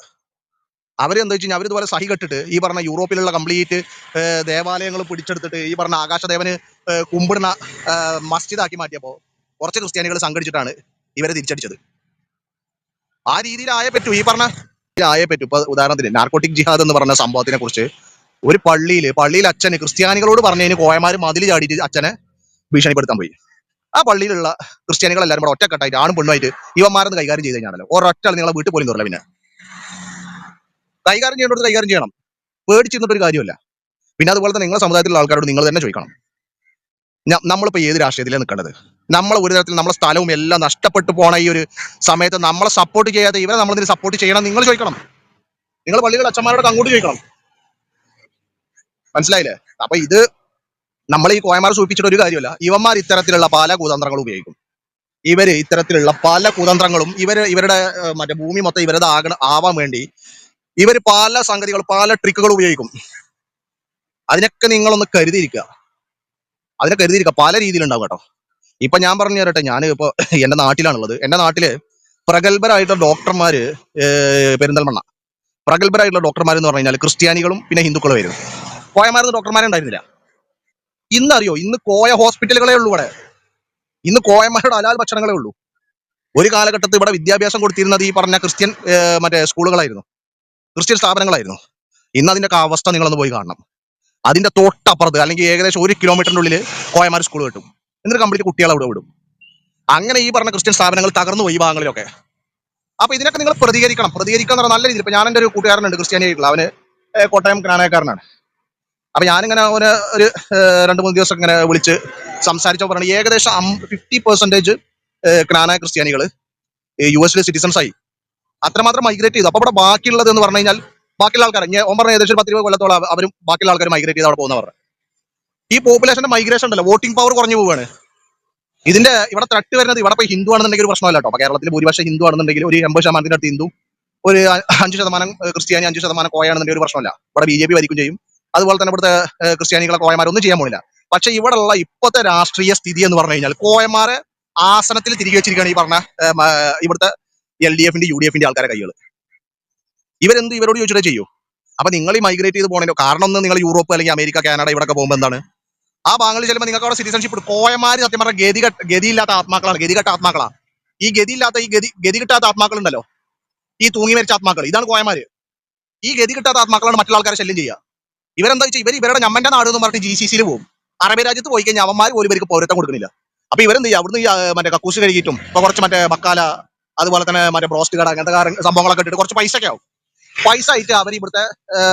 അവരെന്താ വെച്ച് കഴിഞ്ഞാൽ അവരിതുപോലെ സഹി കെട്ടിട്ട് ഈ പറഞ്ഞ യൂറോപ്പിലുള്ള കംപ്ലീറ്റ് ദേവാലയങ്ങൾ പിടിച്ചെടുത്തിട്ട് ഈ പറഞ്ഞ ആകാശദേവന് കുമ്പിടുന്ന മസ്ജിദാക്കി മാറ്റിയപ്പോൾ കുറച്ച് ക്രിസ്ത്യാനികൾ സംഘടിച്ചിട്ടാണ് ഇവരെ തിരിച്ചടിച്ചത്. ആ രീതിയിലായേ പറ്റൂ. ഈ പറഞ്ഞ ആയേ പറ്റൂ. ഇപ്പൊ ഉദാഹരണത്തിന് നാർക്കോട്ടിക് ജിഹാദ് എന്ന് പറഞ്ഞ സംഭവത്തിനെ കുറിച്ച് ഒരു പള്ളിയിൽ പള്ളിയിൽ അച്ഛന് ക്രിസ്ത്യാനികളോട് പറഞ്ഞതിന് കോയമാര് മതിൽ ചാടിയിട്ട് അച്ഛനെ ഭീഷണിപ്പെടുത്താൻ പോയി. ആ പള്ളിയിലുള്ള ക്രിസ്ത്യാനികൾ എല്ലാവരും കൂടെ ഒറ്റക്കെട്ടായിട്ട് ആണും പെണ്ണുമായിട്ട് ഇവന്മാരെന്ന് കൈകാര്യം ചെയ്ത് കഴിഞ്ഞാണല്ലോ ഒരൊറ്റ നിങ്ങളെ വീട്ടിൽ പോലും തുറല്ല പിന്നെ. കൈകാര്യം ചെയ്യേണ്ടത് കൈകാര്യം ചെയ്യണം. പേടിച്ചിരുന്നിട്ടൊരു കാര്യമല്ല. പിന്നെ അതുപോലെ തന്നെ നിങ്ങളുടെ സമുദായത്തിലുള്ള ആൾക്കാരോട് നിങ്ങൾ തന്നെ ചോദിക്കണം. നമ്മളിപ്പോ ഏത് രാഷ്ട്രീയത്തിലാണ് നിൽക്കേണ്ടത്? നമ്മൾ ഒരു തരത്തിൽ നമ്മളെ സ്ഥലവും എല്ലാം നഷ്ടപ്പെട്ടു പോണ ഈ ഒരു സമയത്ത് നമ്മളെ സപ്പോർട്ട് ചെയ്യാതെ ഇവരെ നമ്മൾ ഇതിന് സപ്പോർട്ട് ചെയ്യണം നിങ്ങൾ ചോദിക്കണം. നിങ്ങൾ പള്ളികൾ അച്ഛന്മാരോട് അങ്ങോട്ട് ചോദിക്കണം. മനസ്സിലായില്ലേ? അപ്പൊ ഇത് നമ്മൾ ഈ കോയമാർ സൂചിപ്പിച്ചിട്ട് ഒരു കാര്യമല്ല. ഇവന്മാർ ഇത്തരത്തിലുള്ള പല കുതന്ത്രങ്ങളും ഉപയോഗിക്കും. ഇവർ ഇത്തരത്തിലുള്ള പല കുതന്ത്രങ്ങളും ഇവർ ഇവരുടെ മറ്റേ ഭൂമി മൊത്തം ഇവരത് ആകണ ആവാൻ വേണ്ടി ഇവർ പല സംഗതികൾ പല ട്രിക്കുകൾ ഉപയോഗിക്കും. അതിനൊക്കെ നിങ്ങളൊന്ന് കരുതിയിരിക്കുക. അതിനെ കരുതിയിരിക്കുക. പല രീതിയിലുണ്ടാവും കേട്ടോ. ഇപ്പൊ ഞാൻ പറഞ്ഞു തരട്ടെ ഞാൻ ഇപ്പൊ എന്റെ നാട്ടിലാണുള്ളത്. എന്റെ നാട്ടിൽ പ്രഗത്ഭരായിട്ടുള്ള ഡോക്ടർമാര് പെരിന്തൽമണ്ണ. പ്രഗത്ഭരായിട്ടുള്ള ഡോക്ടർമാർ എന്ന് പറഞ്ഞു കഴിഞ്ഞാൽ ക്രിസ്ത്യാനികളും പിന്നെ ഹിന്ദുക്കളും വരും കോയമാരുന്ന ഡോക്ടർമാരെ ഉണ്ടായിരുന്നില്ല ഇന്ന് അറിയോ ഇന്ന് കോയ ഹോസ്പിറ്റലുകളേ ഉള്ളൂ ഇവിടെ. ഇന്ന് കോയന്മാരുടെ അലാൽ ഭക്ഷണങ്ങളേ ഉള്ളൂ. ഒരു കാലഘട്ടത്തിൽ ഇവിടെ വിദ്യാഭ്യാസം കൊടുത്തിരുന്നത് ഈ പറഞ്ഞ ക്രിസ്ത്യൻ മറ്റേ സ്കൂളുകളായിരുന്നു. ക്രിസ്ത്യൻ സ്ഥാപനങ്ങളായിരുന്നു. ഇന്ന് ഒക്കെ അവസ്ഥ നിങ്ങളൊന്ന് പോയി കാണണം. അതിന്റെ തൊട്ടപ്പുറത്ത് അല്ലെങ്കിൽ ഏകദേശം ഒരു കിലോമീറ്ററിന്റെ ഉള്ളിൽ കോയമാർ സ്കൂൾ കിട്ടും. എന്നിട്ട് കംപ്ലീറ്റ് കുട്ടികളെ അവിടെ വിടും. അങ്ങനെ ഈ പറഞ്ഞ ക്രിസ്ത്യൻ സ്ഥാപനങ്ങൾ തകർന്നു പോയി ഭാഗങ്ങളിലൊക്കെ. അപ്പൊ ഇതിനൊക്കെ നിങ്ങൾ പ്രതികരിക്കണം. പ്രതികരിക്കണം പറഞ്ഞാൽ നല്ല രീതിയിൽ ഇപ്പൊ ഞാൻ എന്റെ ഒരു കൂട്ടുകാരനുണ്ട് ക്രിസ്ത്യാനിയായിട്ടുള്ള. അവന് കോട്ടയം ഗ്രാനക്കാരനാണ് അപ്പൊ ഞാനിങ്ങനെ അവന് ഒരു രണ്ടു മൂന്ന് ദിവസം ഇങ്ങനെ വിളിച്ച് സംസാരിച്ചപ്പോൾ പറഞ്ഞു ഏകദേശം ഫിഫ്റ്റി പെർസെന്റേജ് ക്നാന ക്രിസ്ത്യാനികൾ യു എസിലെ സിറ്റിസൺസ് ആയി. അത്രമാത്രം മൈഗ്രേറ്റ് ചെയ്തു. അപ്പൊ അവിടെ ബാക്കിയുള്ളത് എന്ന് പറഞ്ഞു കഴിഞ്ഞാൽ ബാക്കിയുള്ള ആൾക്കാർ ഞാൻ ഓൻ പറഞ്ഞ ഏകദേശം പത്ത് ഇരുപത് കൊല്ലത്തോളം അവരും ബാക്കിയുള്ള ആൾക്കാർ മൈഗ്രേറ്റ് ചെയ്ത് അവിടെ പോകുന്നവർ. ഈ പോപ്പുലേഷന്റെ മൈഗ്രേഷൻ ഉണ്ടല്ലോ വോട്ടിംഗ് പവർ കുറഞ്ഞു പോവാണ് ഇതിന്റെ ഇവിടെ തട്ട് വരുന്നത് ഇവിടെ ഇപ്പോൾ ഹിന്ദു ആണെന്നുണ്ടെങ്കിൽ ഒരു പ്രശ്നമല്ല കേട്ടോ. കേരളത്തിൽ ഭൂരിപക്ഷം ഹിന്ദു ആണെന്നുണ്ടെങ്കിൽ ഒരു എൺപത് ശതമാനത്തിന്റെ അടുത്ത് ഹിന്ദു ഒരു അഞ്ച് ശതമാനം ക്രിസ്ത്യാനി അഞ്ച് ശതമാനം കോയാണെന്നുണ്ടെങ്കിൽ ഒരു പ്രശ്നമല്ല. ഇവിടെ ബി ജെ പി ഭരിക്കും ചെയ്യും. അതുപോലെ തന്നെ ഇവിടുത്തെ ക്രിസ്ത്യാനികളെ കോയമാരൊന്നും ചെയ്യാൻ പോണില്ല. പക്ഷെ ഇവിടെ ഉള്ള ഇപ്പോഴത്തെ രാഷ്ട്രീയ സ്ഥിതി എന്ന് പറഞ്ഞു കഴിഞ്ഞാൽ കോയമാരെ ആസനത്തിൽ തിരികെ വെച്ചിരിക്കുകയാണ് ഈ പറഞ്ഞ ഇവിടുത്തെ എൽ ഡി എഫിന്റെ യു ഡി എഫിന്റെ ആൾക്കാരെ കൈകൾ ഇവരെന്ത് ഇവരോട് ചോദിച്ചിട്ടേ ചെയ്യൂ? അപ്പൊ നിങ്ങൾ ഈ മൈഗ്രേറ്റ് ചെയ്ത് പോകണോ കാരണം ഒന്ന് നിങ്ങൾ യൂറോപ്പ് അല്ലെങ്കിൽ അമേരിക്ക കാനഡ ഇവിടെ പോകുമ്പോൾ എന്താണ്? ആ ഭാഗങ്ങളിൽ ചെല്ലുമ്പോൾ നിങ്ങൾക്ക് അവിടെ സിറ്റിസൺഷിപ്പ് കോയമാര് സത്യം പറഞ്ഞ ഗതി ഗതിയില്ലാത്ത ആത്മാക്കളാണ്. ഗതികെട്ട ആത്മാക്കളാണ് ഈ ഗതിയില്ലാത്ത ഈ ഗതി ഗതി കിട്ടാത്ത ആത്മാക്കൾ ഉണ്ടല്ലോ ഈ തൂങ്ങി മരിച്ച ആത്മാക്കൾ ഇതാണ് കോയമാര് ഈ ഗതി കിട്ടാത്ത ആത്മാക്കളാണ് മറ്റുള്ള ആൾക്കാരെ ശല്യം ചെയ്യുക ഇവരെന്താ വെച്ചാൽ ഇവർ ഇവരുടെ ഞമ്മന്റെ നാട് എന്ന് പറഞ്ഞിട്ട് ജി സി സിയിൽ പോകും അറബി രാജ്യത്ത് പോയി കഴിഞ്ഞാൽ അവന്മാർ പോലും ഇവർക്ക് പൗരത്വം കൊടുക്കുന്നില്ല അപ്പൊ ഇവരെന്ത് ചെയ്യും? അവിടുന്ന് മറ്റേ കക്കൂസ് കഴുകിയിട്ടും ഇപ്പൊ കുറച്ച് മറ്റേ ബക്കാല അതുപോലെ തന്നെ മറ്റേ ബ്രോസ്റ്റ് കട അങ്ങനത്തെ സംഭവങ്ങളൊക്കെ ഇട്ടിട്ട് കുറച്ച് പൈസ ഒക്കെ ആവും. പൈസ ആയിട്ട് അവർ ഇവിടുത്തെ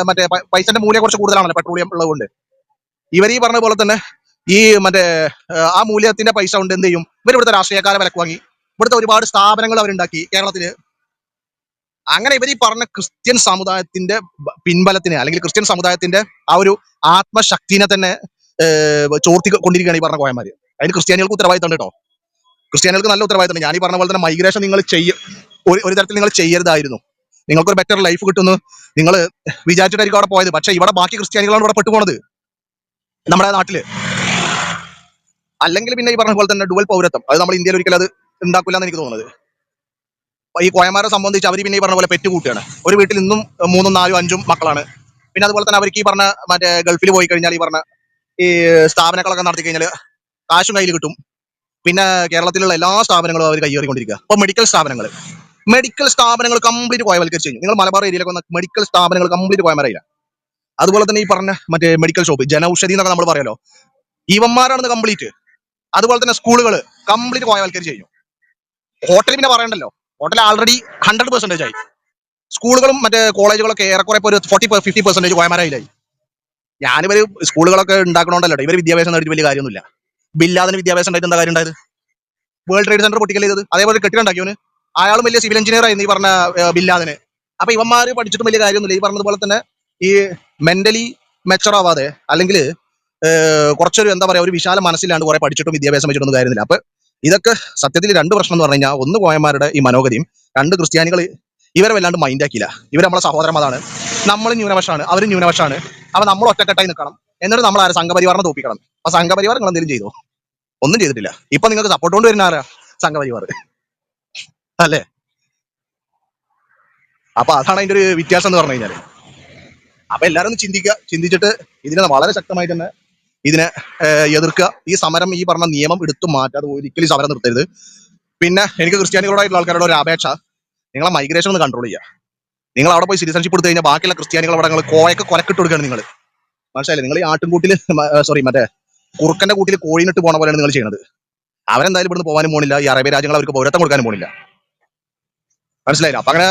മറ്റേ പൈസന്റെ മൂല്യം കുറച്ച് കൂടുതലാണല്ലോ പെട്രോളിയം ഉള്ളതുകൊണ്ട് ഇവർ ഈ പറഞ്ഞ പോലെ തന്നെ ഈ മറ്റേ ആ മൂല്യത്തിന്റെ പൈസ കൊണ്ട് എന്ത് ചെയ്യും? ഇവർ ഇവിടുത്തെ രാഷ്ട്രീയക്കാരെ വിലക്ക് വാങ്ങി. ഇവിടുത്തെ ഒരുപാട് സ്ഥാപനങ്ങൾ അവരുണ്ടാക്കി കേരളത്തിൽ. അങ്ങനെ ഇവർ ഈ പറഞ്ഞ ക്രിസ്ത്യൻ സമുദായത്തിന്റെ പിൻബലത്തിനെ അല്ലെങ്കിൽ ക്രിസ്ത്യൻ സമുദായത്തിന്റെ ആ ഒരു ആത്മശക്തിനെ തന്നെ ചോർത്തി കൊണ്ടിരിക്കുകയാണ് ഈ പറഞ്ഞ കോയമാര് അതിന് ക്രിസ്ത്യാനികൾക്ക് ഉത്തരവാദിത്തം കേട്ടോ. ക്രിസ്ത്യാനികൾക്ക് നല്ല ഉത്തരവാദിത്തം ഞാൻ ഈ പറഞ്ഞ പോലെ തന്നെ മൈഗ്രേഷൻ നിങ്ങൾ ചെയ്യും ഒരു ഒരു തരത്തിൽ നിങ്ങൾ ചെയ്യരുതായിരുന്നു. നിങ്ങൾക്കൊരു ബെറ്റർ ലൈഫ് കിട്ടുന്നു നിങ്ങൾ വിചാരിച്ചിട്ടായിരിക്കും അവിടെ പോയത്. പക്ഷെ ഇവിടെ ബാക്കി ക്രിസ്ത്യാനികളാണ് ഇവിടെ പെട്ടുപോണത്. നമ്മുടെ നാട്ടിൽ. അല്ലെങ്കിൽ പിന്നെ ഈ പറഞ്ഞ പോലെ തന്നെ ഡുവൽ പൗരത്വം. അത് നമ്മൾ ഇന്ത്യയിൽ ഒരിക്കലും അത് ഉണ്ടാക്കില്ല എന്ന് എനിക്ക് തോന്നുന്നത്. ഈ കോയമാരെ സംബന്ധിച്ച് അവർ പിന്നെ ഈ പറഞ്ഞ പോലെ പെറ്റ് കൂട്ടിയാണ് ഒരു വീട്ടിൽ ഇന്നും മൂന്നും നാലും അഞ്ചും മക്കളാണ്. പിന്നെ അതുപോലെ തന്നെ അവർക്ക് ഈ പറഞ്ഞ മറ്റേ ഗൾഫിൽ പോയി കഴിഞ്ഞാൽ ഈ പറഞ്ഞ ഈ സ്ഥാപനങ്ങളൊക്കെ നടത്തി കഴിഞ്ഞാൽ കാശും കയ്യിൽ കിട്ടും. പിന്നെ കേരളത്തിലുള്ള എല്ലാ സ്ഥാപനങ്ങളും അവർ കൈയേറിക്കൊണ്ടിരിക്കുക ഇപ്പൊ മെഡിക്കൽ സ്ഥാപനങ്ങൾ മെഡിക്കൽ സ്ഥാപനങ്ങൾ കംപ്ലീറ്റ് കോയവൽക്കരിച്ചു നിങ്ങൾ മലബാർ ഏരിയയിലൊക്കെ മെഡിക്കൽ സ്ഥാപനങ്ങൾ കംപ്ലീറ്റ് കോയമാരയില്ല അതുപോലെ തന്നെ ഈ പറഞ്ഞ മറ്റേ മെഡിക്കൽ ഷോപ്പ് ജനൌഷധി എന്നൊക്കെ നമ്മൾ പറയാലോ. ഇവന്മാരാണ് കംപ്ലീറ്റ് അതുപോലെ തന്നെ സ്കൂളുകൾ കംപ്ലീറ്റ് കോയവൽക്കരിച്ച് കഴിഞ്ഞു ഹോട്ടൽ പിന്നെ പറയണ്ടല്ലോ. ഹോട്ടൽ ആൾറെഡി ഹൺഡ്രഡ് പെർസെന്റേജ് ആയി. സ്കൂളുകളും മറ്റേ കോളേജുകളൊക്കെ ഏറെക്കുറെ ഒരു ഫോർട്ടി ഫിഫ്റ്റി പെർസെന്റേജ് കോയമാരായില്ലായി ഞാനിവർ സ്കൂളുകളൊക്കെ ഉണ്ടാക്കണോണ്ടല്ലോ ഇവർ വിദ്യാഭ്യാസം നേടിയിട്ട് വലിയ കാര്യമൊന്നുമില്ല. ബില്ലാതിന് വിദ്യാഭ്യാസം ഉണ്ടായിട്ട് എന്താ കാര്യം ഉണ്ടായത് വേൾഡ് ട്രേഡ് സെന്റർ പൊട്ടിക്കൽ ചെയ്തത് അതേപോലെ കെട്ടിടം ഉണ്ടാക്കിയവന് അയാളും വലിയ സിവിൽ എഞ്ചിനീയർ ആയിരുന്നു ഈ പറഞ്ഞ ബില്ലാദിന് അപ്പൊ ഇവന്മാര് പഠിച്ചിട്ടും വലിയ കാര്യമൊന്നുമില്ല. ഈ പറഞ്ഞതുപോലെ തന്നെ ഈ മെന്റലി മെച്ചർ ആവാതെ അല്ലെങ്കിൽ കുറച്ചൊരു എന്താ പറയാ ഒരു വിശാല മനസ്സിലാണ്ട് കുറെ പഠിച്ചിട്ടും വിദ്യാഭ്യാസം വെച്ചിട്ടൊന്നും കാര്യമില്ല. അപ്പൊ ഇതൊക്കെ സത്യത്തിൽ രണ്ട് പ്രശ്നം എന്ന് പറഞ്ഞു കഴിഞ്ഞാൽ ഒന്ന് കോയമാരുടെ ഈ മനോഗതിയും രണ്ട് ക്രിസ്ത്യാനികൾ ഇവരെ വല്ലാണ്ട് മൈൻഡ് ഇവർ നമ്മളെ സഹോദരമതാണ് നമ്മൾ ന്യൂനപക്ഷമാണ് അവരും ന്യൂനപക്ഷമാണ്. അപ്പൊ നമ്മൾ ഒറ്റക്കെട്ടായി നിൽക്കണം. എന്നിട്ട് നമ്മൾ ആരെ സംഘപരിവാറിനെ തോപ്പിക്കണം അപ്പൊ സംഘപരിവാർ നിങ്ങൾ എന്തെങ്കിലും ചെയ്തു? ഒന്നും ചെയ്തിട്ടില്ല. ഇപ്പൊ നിങ്ങൾക്ക് സപ്പോർട്ട് കൊണ്ട് വരുന്ന ആരാ? സംഘപരിവാർ. അല്ലേ? അപ്പൊ അതാണ് അതിന്റെ ഒരു വ്യത്യാസം എന്ന് പറഞ്ഞു കഴിഞ്ഞാൽ. അപ്പൊ എല്ലാരും ഒന്ന് ചിന്തിക്കുക. ചിന്തിച്ചിട്ട് ഇതിനെ വളരെ ശക്തമായി തന്നെ ഇതിനെ എതിർക്കുക. ഈ സമരം ഈ പറഞ്ഞ നിയമം എടുത്തു മാറ്റാതെ ഒരിക്കലും സമരം നിർത്തരുത്. പിന്നെ എനിക്ക് ക്രിസ്ത്യാനികളോടായിട്ടുള്ള ആൾക്കാരോട് ഒരു അപേക്ഷ. നിങ്ങളെ മൈഗ്രേഷൻ ഒന്ന് കൺട്രോൾ ചെയ്യുക. നിങ്ങൾ അവിടെ പോയി സിറ്റിസൺഷിപ്പ് എടുത്തു കഴിഞ്ഞാൽ ബാക്കിയുള്ള ക്രിസ്ത്യാനികൾ അവിടെ നിങ്ങൾ കോയൊക്കെ കൊലക്കിട്ട് കൊടുക്കുകയാണ് നിങ്ങൾ മനസ്സിലായില്ലേ? നിങ്ങൾ ഈ ആട്ടിൻകൂട്ടിൽ സോറി മറ്റേ കുറുക്കന്റെ കൂട്ടിൽ കോഴിനിട്ട് പോണ പോലെയാണ് നിങ്ങൾ ചെയ്യുന്നത് അവരെന്തായാലും ഇവിടുന്ന് പോകാനും പോണില്ല. ഈ അറേബ്യ രാജ്യങ്ങൾ അവർക്ക് പൗരത്വം കൊടുക്കാനും പോണില്ല. മനസ്സിലായില്ല? അപ്പൊ അങ്ങനെ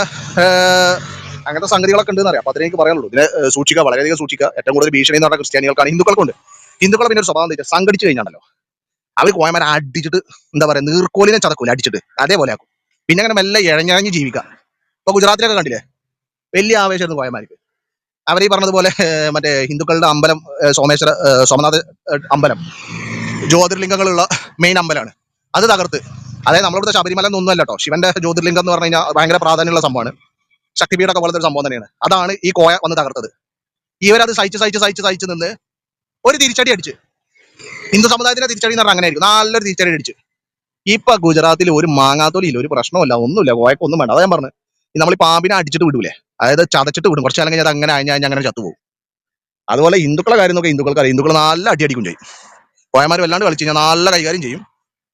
അങ്ങനത്തെ സംഗതികളൊക്കെ ഉണ്ടെന്ന് അറിയാം അപ്പൊ അതിനെ എനിക്ക് പറയാനുള്ളൂ. ഇതിനെ സൂക്ഷിക്കുക വളരെയധികം സൂക്ഷിക്കുക. ഏറ്റവും കൂടുതൽ ഭീഷണി എന്ന് പറഞ്ഞാൽ ക്രിസ്ത്യാനികൾക്കാണ് ഹിന്ദുക്കൾക്കുണ്ട്. ഹിന്ദുക്കളെ പിന്നെ ഒരു സ്വഭാവം എന്താ സംഘടിച്ചു കഴിഞ്ഞാണല്ലോ. അവർ കോയമാരെ അടിച്ചിട്ട് എന്താ പറയാ നീർക്കോലിനെ ചതക്കൂല അടിച്ചിട്ട്. അതേപോലെ ആക്കും. പിന്നെ അങ്ങനെ മെല്ലെ ഇഴഞ്ഞഴഞ്ഞ് ജീവിക്കാം. ഇപ്പൊ ഗുജറാത്തിലൊക്കെ കണ്ടില്ലേ? വലിയ ആവേശമായിരുന്നു കോയമാർക്ക് അവർ ഈ പറഞ്ഞതുപോലെ മറ്റേ ഹിന്ദുക്കളുടെ അമ്പലം സോമേശ്വര സോമനാഥ് അമ്പലം. ജ്യോതിർലിംഗങ്ങളുള്ള മെയിൻ അമ്പലമാണ് അത് തകർത്ത്. അതായത് നമ്മളിവിടുത്തെ ശബരിമല എന്നൊന്നും അല്ല കേട്ടോ ശിവന്റെ ജ്യോതിർലിംഗം എന്ന് പറഞ്ഞു കഴിഞ്ഞാൽ ഭയങ്കര പ്രാധാന്യമുള്ള സംഭവമാണ്. ശക്തിപീഠമൊക്കെ പോലത്തെ ഒരു സംഭവം തന്നെയാണ്. അതാണ് ഈ കോയ വന്ന് തകർത്തത്. ഇവരത് സഹിച്ച് സഹിച്ച് സഹിച്ച് സഹിച്ച് നിന്ന് ഒരു തിരിച്ചടി അടിച്ച്. ഹിന്ദു സമുദായത്തിന്റെ തിരിച്ചടി എന്ന് പറഞ്ഞാൽ അങ്ങനെ ആയിരിക്കും നല്ലൊരു തിരിച്ചടി അടിച്ച്. ഇപ്പൊ ഗുജറാത്തിൽ ഒരു മാങ്ങാത്തോലിയില്ല ഒരു പ്രശ്നമില്ല ഒന്നുമില്ല കോയക്കൊന്നും വേണ്ട. അതാ ഞാൻ പറഞ്ഞു നമ്മൾ ഈ പാമ്പിനെ അടിച്ചിട്ട് വിടൂലേ? അതായത് ചതച്ചിട്ട് വിടും. കുറച്ച് കഴിഞ്ഞാൽ അത് അങ്ങനെ അഴിഞ്ഞാൽ അങ്ങനെ ചത്തുപോകും. അതുപോലെ ഹിന്ദുക്കളെ കാര്യം നോക്കി ഹിന്ദുക്കൾക്ക് അറിയാം ഹിന്ദുക്കൾ നല്ല അടി അടിക്കും ചെയ്യും. കോയമാർ വല്ലാണ്ട് കളിച്ചു കഴിഞ്ഞാൽ നല്ല കൈകാര്യം ചെയ്യും.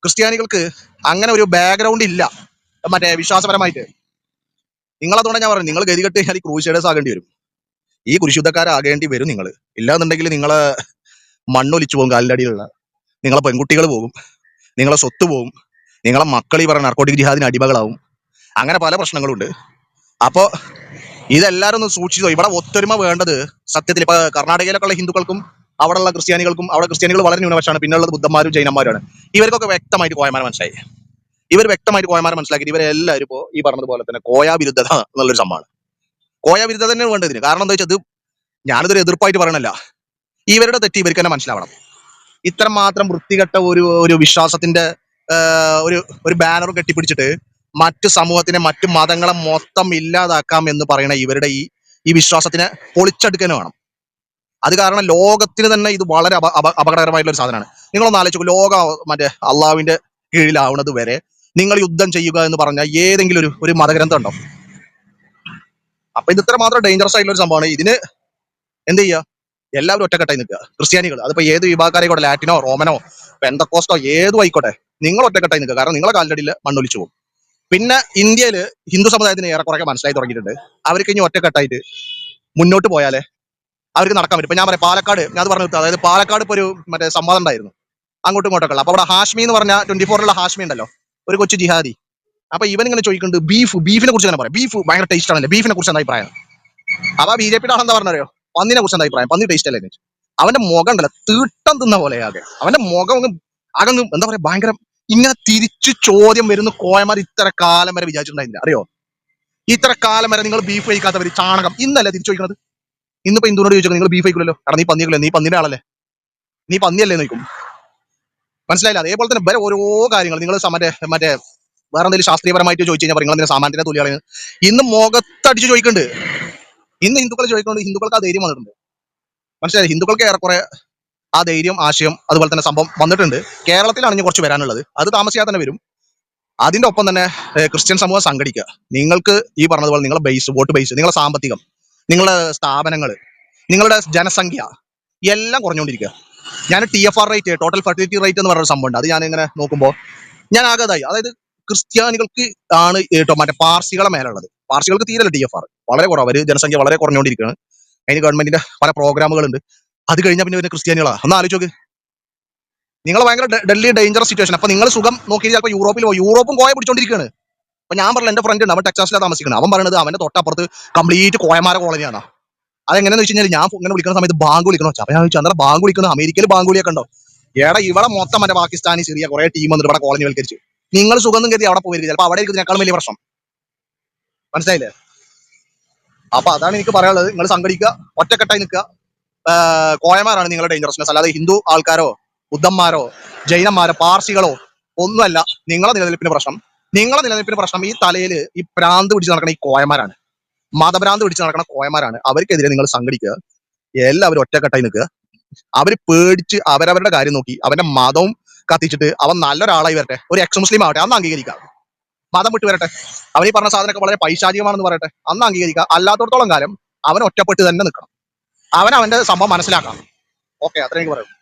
ക്രിസ്ത്യാനികൾക്ക് അങ്ങനെ ഒരു ബാക്ക്ഗ്രൗണ്ട് ഇല്ല. മറ്റേ വിശ്വാസപരമായിട്ട്. നിങ്ങൾ അതുകൊണ്ട് ഞാൻ പറഞ്ഞു നിങ്ങൾ ഗതികെട്ട് കഴിഞ്ഞാൽ ഈ ക്രൂശേഡേഴ്സ് ആകേണ്ടി വരും. ഈ കുരിശുദ്ധക്കാരാകേണ്ടി വരും നിങ്ങൾ ഇല്ലാന്നുണ്ടെങ്കിൽ നിങ്ങളെ മണ്ണൊലിച്ചു പോകും കാലിലടിയിലുള്ള നിങ്ങളെ പെൺകുട്ടികൾ പോകും. നിങ്ങളെ സ്വത്ത് പോകും. നിങ്ങളെ മക്കൾ ഈ പറഞ്ഞ നർക്കോട്ടിക് ജിഹാദിന് അടിമകളാവും. അങ്ങനെ പല പ്രശ്നങ്ങളുണ്ട്. അപ്പോൾ ഇതെല്ലാവരും ഒന്ന് സൂക്ഷിച്ചോ. ഇവിടെ ഒത്തൊരുമ വേണ്ടത് സത്യത്തിൽ ഇപ്പൊ കർണാടകയിലൊക്കെ ഉള്ള ഹിന്ദുക്കൾക്കും അവിടെയുള്ള ക്രിസ്ത്യാനികൾക്കും അവിടെ ക്രിസ്ത്യാനികൾ വളരെ ന്യൂനപക്ഷമാണ്. പിന്നെയുള്ളത് ബുദ്ധന്മാരും ജൈനന്മാരുമാണ്. ഇവർക്കൊക്കെ വ്യക്തമായിട്ട് കോയമാരെ മനസ്സിലായി. ഇവർ വ്യക്തമായിട്ട് കോയമാരെ മനസ്സിലാക്കി ഇവരെല്ലാവരും ഇപ്പോൾ ഈ പറഞ്ഞതുപോലെ തന്നെ കോയ വിരുദ്ധത എന്നുള്ളൊരു സംഭവമാണ്. കോയ വിരുദ്ധത തന്നെ വേണ്ടതിന്. കാരണം എന്താ വെച്ചാൽ ഇത് ഞാനിതൊരു എതിർപ്പായിട്ട് പറയണല്ല. ഇവരുടെ തെറ്റ് ഇവർക്ക് തന്നെ മനസ്സിലാവണം. ഇത്ര മാത്രം വൃത്തികെട്ട ഒരു ഒരു വിശ്വാസത്തിന്റെ ഒരു ഒരു ബാനർ കെട്ടിപ്പിടിച്ചിട്ട് മറ്റു സമൂഹത്തിനെ മറ്റു മതങ്ങളെ മൊത്തം ഇല്ലാതാക്കാം എന്ന് പറയുന്ന ഇവരുടെ ഈ ഈ വിശ്വാസത്തിനെ പൊളിച്ചെടുക്കാനും വേണം. അത് കാരണം ലോകത്തിന് തന്നെ ഇത് വളരെ അപ അപ അപകടകരമായിട്ടുള്ള ഒരു സാധനമാണ്. നിങ്ങളൊന്ന് ആലോചിച്ചു ലോക മറ്റേ അള്ളാവിന്റെ കീഴിലാവുന്നത് വരെ നിങ്ങൾ യുദ്ധം ചെയ്യുക എന്ന് പറഞ്ഞാൽ ഏതെങ്കിലും ഒരു ഒരു മതഗ്രന്ഥം ഉണ്ടോ? അപ്പൊ ഇത് ഇത്ര മാത്രം ഡേഞ്ചറസ് ആയിട്ടുള്ള ഒരു സംഭവമാണ്. ഇതിന് എന്ത് ചെയ്യുക എല്ലാവരും ഒറ്റക്കെട്ടായി നിൽക്കുക. ക്രിസ്ത്യാനികൾ അതിപ്പോ ഏത് വിഭാഗക്കാരായിക്കോട്ടെ ലാറ്റിനോ റോമനോ പെന്തക്കോസ്റ്റോ ഏതും ആയിക്കോട്ടെ നിങ്ങൾ ഒറ്റക്കെട്ടായി നിൽക്കുക. കാരണം നിങ്ങളെ കാലിലടിയിൽ മണ്ണൊലിച്ചു പോകും. പിന്നെ ഇന്ത്യയിൽ ഹിന്ദു സമുദായത്തിന് ഏറെക്കുറെ മനസ്സിലായി തുടങ്ങിയിട്ടുണ്ട്. അവർക്ക് ഇനി ഒറ്റക്കെട്ടായിട്ട് മുന്നോട്ട് പോയാലേ അവർക്ക് നടക്കാൻ പറ്റും. ഞാൻ പറയാം പാലക്കാട് ഞാൻ അത് പറഞ്ഞു അതായത് പാലക്കാട് ഇപ്പൊ ഒരു മറ്റേ സംവാദം ഉണ്ടായിരുന്നു. അങ്ങോട്ടും ഇങ്ങോട്ടൊക്കെ അപ്പൊ അവിടെ ഹാഷ്മി എന്ന് പറഞ്ഞ ട്വന്റി ഫോറിലുള്ള ഹാഷ്മി ഉണ്ടല്ലോ. ഒരു കൊച്ചു ജിഹാദി. അപ്പൊ ഇവൻ ഇങ്ങനെ ചോദിക്കുന്നുണ്ട് ബീഫ് ബീഫിനെ കുറിച്ച് തന്നെ പറയാം. ബീഫ് ഭയങ്കര ടേസ്റ്റ് ആണല്ലേ? ബീഫിനെ കുറിച്ച് എന്താ അഭിപ്രായം? അപ്പൊ ബി ജെ പിയുടെ ആളെന്താ പറഞ്ഞറിയോ? പന്നിനെ കുറിച്ച് എന്താ അഭിപ്രായം? പന്നി ടേസ്റ്റ് അല്ലേ അവന്റെ മുഖം ഉണ്ടല്ലോ തീട്ടം തിന്ന പോലെ ആകെ. അവന്റെ മുഖം ആകെ എന്താ പറയാ ഭയങ്കര ഇങ്ങനെ തിരിച്ചു ചോദ്യം വരുന്ന കോയമാർ ഇത്ര കാലം വരെ വിചാരിച്ചിട്ടുണ്ടായിരുന്നില്ല. അറിയോ? ഇത്ര കാലം വരെ നിങ്ങൾ ബീഫ് കഴിക്കാത്തവർ ചാണകം. ഇന്നല്ലേ തിരിച്ചു ചോദിക്കുന്നത് ഇന്നിപ്പോ ഇന്ദുനോട് ചോദിച്ചു നിങ്ങൾ ബീഫ് കഴിക്കില്ലല്ലോ കാരണം നീ പന്നിയല്ലേ നീ പന്നിന്റെ ആളല്ലേ? നീ പന്നിയല്ലേ? നോക്കും മനസ്സിലായില്ല? അതേപോലെ തന്നെ വേറെ ഓരോ കാര്യങ്ങൾ നിങ്ങൾ മറ്റേ മറ്റേ വേറെ എന്തെങ്കിലും ശാസ്ത്രീയപരമായിട്ട് ചോദിച്ചു കഴിഞ്ഞാൽ നിങ്ങൾ സാമാന്യത്തിന്റെ തുല്യാണ് ഇന്ന് മുഖത്തടിച്ച് ചോദിക്കുന്നുണ്ട് ഇന്ന് ഹിന്ദുക്കൾ ചോദിക്കുന്നത് ഹിന്ദുക്കൾക്ക് ആ ധൈര്യം വന്നിട്ടുണ്ട്? മനസ്സിലായി? ഹിന്ദുക്കൾക്ക് ഏറെക്കുറെ ആ ധൈര്യം ആശയം അതുപോലെ തന്നെ സംഭവം വന്നിട്ടുണ്ട്. കേരളത്തിലാണ് ഇനി കുറച്ച് വരാനുള്ളത്. അത് താമസിയാതെ തന്നെ വരും. അതിന്റെ ഒപ്പം തന്നെ ക്രിസ്ത്യൻ സമൂഹം സംഘടിക്കുക. നിങ്ങൾക്ക് ഈ പറഞ്ഞതുപോലെ നിങ്ങളുടെ ബേസ് വോട്ട് ബേസ് നിങ്ങളുടെ സാമ്പത്തികം നിങ്ങളുടെ സ്ഥാപനങ്ങൾ നിങ്ങളുടെ ജനസംഖ്യ എല്ലാം കുറഞ്ഞുകൊണ്ടിരിക്കുക. ഞാൻ T F R rate total fertility rate എന്ന് പറഞ്ഞൊരു സംഭവമുണ്ട്. അത് ഞാൻ ഇങ്ങനെ നോക്കുമ്പോൾ ഞാൻ ആകതായി. അതായത് ക്രിസ്ത്യാനികൾക്ക് ആണ് മറ്റേ പാർസികളെ മേലുള്ളത്. പാർസികൾക്ക് തീരല്ല ഡി എഫ് ആർ വളരെ കുറവ്. അവർ ജനസംഖ്യ വളരെ കുറഞ്ഞുകൊണ്ടിരിക്കുകയാണ്. അതിന് ഗവൺമെന്റിന്റെ പല പ്രോഗ്രാമുകളുണ്ട്. അത് കഴിഞ്ഞാൽ പിന്നെ പിന്നെ ക്രിസ്ത്യാനികളാണ് ഒന്ന് ആലോചിച്ച് നോക്ക്. നിങ്ങൾ ഭയങ്കര ഡൽഹി ഡേഞ്ചറസ് സിറ്റുവേഷൻ അപ്പൊ നിങ്ങൾ സുഖം നോക്കി ചിലപ്പോൾ യൂറോപ്പിൽ പോയി. യൂറോപ്പും കോയ പിടിച്ചോണ്ടിരിക്കുകയാണ് അപ്പൊ ഞാൻ പറഞ്ഞ എന്റെ ഫ്രണ്ട് ഉണ്ട് അവൻ ടെക്സാസിലാണ് താമസിക്കുന്നത് അവൻ പറയുന്നത് അവന്റെ തൊട്ടപ്പുറത്ത് കംപ്ലീറ്റ് കോയമാര കോളനിയാണ് അതെങ്ങനെയെന്ന് വെച്ച് കഴിഞ്ഞാൽ ഞാൻ ഇങ്ങനെ വിളിക്കുന്ന സമയത്ത് ബാങ്ക് വിളിക്കണോ? അപ്പൊ ഞാൻ ചോദിച്ചു അന്നേരം ബാങ്ക് വിളിക്കുന്നത്? അമേരിക്കയിൽ ബാങ്ക് വിളിയൊക്കെ ഉണ്ടോ? എടാ ഇവിടെ മൊത്തം മറ്റേ പാകിസ്ഥാനി സിറിയ കുറെ ടീം വന്നിട്ട് ഇവിടെ കോളനി വൽക്കരിച്ചു. നിങ്ങൾ സുഖം കരുതി അവിടെ പോയിരിക്കും ചിലപ്പോൾ അവിടെ ഇതിനേക്കാളും വലിയ പ്രശ്നം. മനസ്സിലായില്ലേ? അപ്പൊ അതാണ് എനിക്ക് പറയാനുള്ളത്. നിങ്ങൾ സംഘടിക്കുക ഒറ്റക്കെട്ടായി നിൽക്കുക. കോയമാരാണ് നിങ്ങളുടെ ഡേഞ്ചറസ്നെസ് അല്ലാതെ ഹിന്ദു ആൾക്കാരോ ബുദ്ധന്മാരോ ജൈനന്മാരോ പാർസികളോ ഒന്നുമല്ല നിങ്ങളെ നിലനിൽപ്പിന് പ്രശ്നം. നിങ്ങളെ നിലനിൽപ്പിന് പ്രശ്നം ഈ തലയിൽ ഈ പ്രാന്ത് പിടിച്ച് നടക്കുന്ന ഈ കോയമാരാണ് മതഭ്രാന്ത് പിടിച്ച് നടക്കുന്ന കോയമാരാണ് അവർക്കെതിരെ നിങ്ങൾ സംഘടിക്കുക. എല്ലാവരും ഒറ്റക്കെട്ടായി നിൽക്കുക. അവർ പേടിച്ച് അവരവരുടെ കാര്യം നോക്കി അവന്റെ മതവും കത്തിച്ചിട്ട് അവൻ നല്ലൊരാളായി വരട്ടെ. ഒരു എക്സ് മുസ്ലിം ആവട്ടെ അന്ന് അംഗീകരിക്കാം. മതം വിട്ടു വരട്ടെ. അവൻ ഈ പറഞ്ഞ സാധനമൊക്കെ വളരെ പൈശാചികമാണെന്ന് പറയട്ടെ. അന്ന് അംഗീകരിക്കുക. അല്ലാത്തടത്തോളം കാലം അവൻ ഒറ്റപ്പെട്ട് തന്നെ നിൽക്കണം. അവൻ അവന്റെ സംഭവം മനസ്സിലാക്കണം. ഓക്കെ അത്രയും എനിക്ക്